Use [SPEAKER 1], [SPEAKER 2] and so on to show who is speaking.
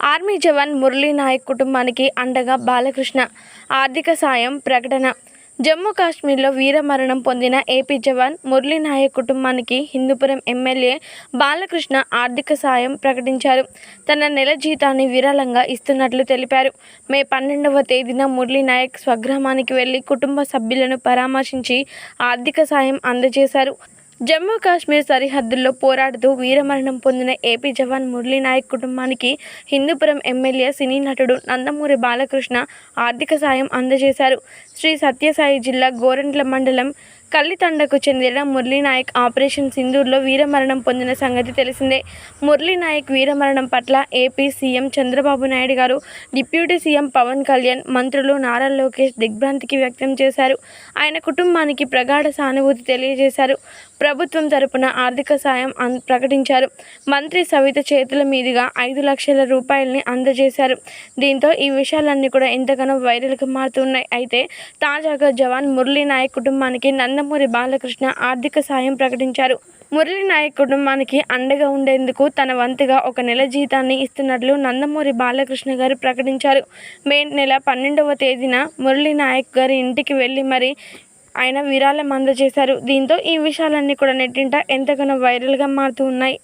[SPEAKER 1] Army జవాన్ మురళీ నాయక్ కుటుంబానికి అండగా బాలకృష్ణ. ఆర్థిక సాయం ప్రకటన. జమ్మూ కాశ్మీర్లో వీరమరణం పొందిన ఏపీ జవాన్ మురళీ నాయక్ కుటుంబానికి హిందూపురం ఎమ్మెల్యే బాలకృష్ణ ఆర్థిక సాయం ప్రకటించారు. తన నెల జీతాన్ని విరాళంగా ఇస్తున్నట్లు తెలిపారు. మే పన్నెండవ తేదీన మురళీ నాయక్ స్వగ్రామానికి వెళ్ళి కుటుంబ సభ్యులను పరామర్శించి ఆర్థిక సాయం అందజేశారు. జమ్మూ కాశ్మీర్ సరిహద్దుల్లో పోరాడుతూ వీరమరణం పొందిన ఏపీ జవాన్ మురళీనాయక్ కుటుంబానికి హిందూపురం ఎమ్మెల్యే సినీ నటుడు నందమూరి బాలకృష్ణ ఆర్థిక సాయం అందజేశారు. శ్రీ సత్యసాయి జిల్లా గోరంట్ల మండలం కల్లితండకు చెందిన మురళీనాయక్ ఆపరేషన్ సింధూర్లో వీరమరణం పొందిన సంగతి తెలిసిందే. మురళీనాయక్ వీరమరణం పట్ల ఏపీ సీఎం చంద్రబాబు నాయుడు గారు డిప్యూటీ సీఎం పవన్ కళ్యాణ్ మంత్రులు నారా లోకేష్ దిగ్భ్రాంతికి వ్యక్తం చేశారు. ఆయన కుటుంబానికి ప్రగాఢ సానుభూతి తెలియజేశారు. ప్రభుత్వం తరపున ఆర్థిక సాయం ప్రకటించారు. మంత్రి సవిత చేతుల మీదుగా ఐదు లక్షల రూపాయలని అందజేశారు. దీంతో ఈ విషయాలన్నీ కూడా ఎంతగానో వైరల్గా మారుతున్నాయి. అయితే తాజాగా జవాన్ మురళీనాయక్ కుటుంబానికి నన్ను నందమూరి బాలకృష్ణ ఆర్థిక సాయం ప్రకటించారు. మురళి నాయక్ కుటుంబానికి అండగా ఉండేందుకు తన వంతుగా ఒక నెల జీతాన్ని ఇస్తున్నట్లు నందమూరి బాలకృష్ణ గారు ప్రకటించారు. మే నెల పన్నెండవ తేదీన మురళి నాయక్ గారి ఇంటికి వెళ్ళి మరి ఆయన విరాళం అందజేశారు. దీంతో ఈ విషయాలన్నీ కూడా నెట్టింట ఎంతగానో వైరల్గా మారుతూ ఉన్నాయి.